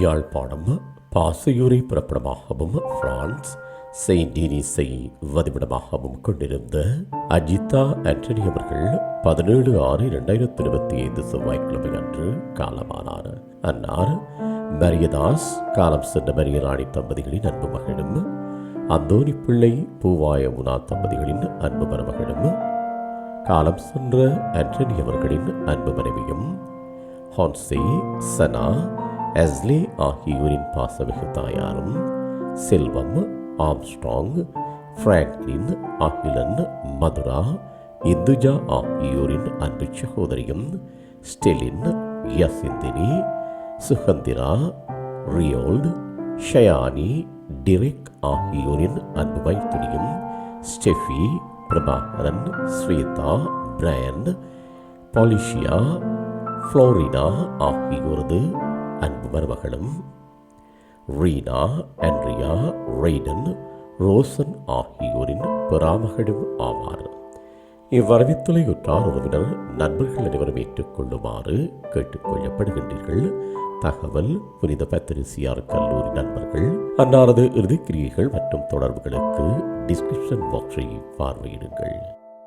யாழ்ப்பாணம் பாசையூரை பிறப்பிடமாகவும் France Saint டீனிஸை வதிவிடமாகவும் கொண்டிருந்த அஜிதா ஆண்டனி அவர்கள் பதினேழு ஆறு இரண்டாயிரத்தி இருபத்தி ஐந்து செவ்வாய்க்கிழமை அன்று காலமானார். அன்னார் மரியதாஸ் காலம் சென்ற மரியராணி தம்பதிகளின் அன்பு மகளும் அந்தோனி பிள்ளை பூவாய உனா தம்பதிகளின் அன்பு மருமகளும் காலம் சென்ற ஆண்டனி அவர்களின் அன்பு மனைவியும் ஹான்சே சனா எஸ்லே ஆகியோரின் பாசமிகு தாயாரும் செல்வம் ஆம்ஸ்ட்ராங் ஃப்ராங்க்லின் அகிலன் மதுரா இந்துஜா ஆகியோரின் அன்பு சகோதரியும் ஸ்டெலின் யசிந்தினி சுகந்திரா ரியோல்டு ஷயானி டிரெக் ஆகியோரின் அன்பு மைத்துனியும் Steffi Prabhakaran Swetha Brian Felicia Florina ஆகியோரது அன்பு மருமகளும் ரீனா ஆண்ட்ரியா ரெய்டன் ரோசன் ஆகியோரின் பிறாமகளும் ஆவார். இவ்வரவித்தலை உற்றார் உறவினர் நண்பர்கள் அனைவரும் ஏற்றுக்கொள்ளுமாறு கேட்டுக்கொள்ளப்படுகின்றீர்கள். தகவல் புனித பத்திரிசியார் கல்லூரி நண்பர்கள் அன்னாரது இறுதிக்கிரியைகள் மற்றும் தொடர்புகளுக்கு டிஸ்கிரிப்ஷன் பாக்ஸை பார்வையிடுங்கள்.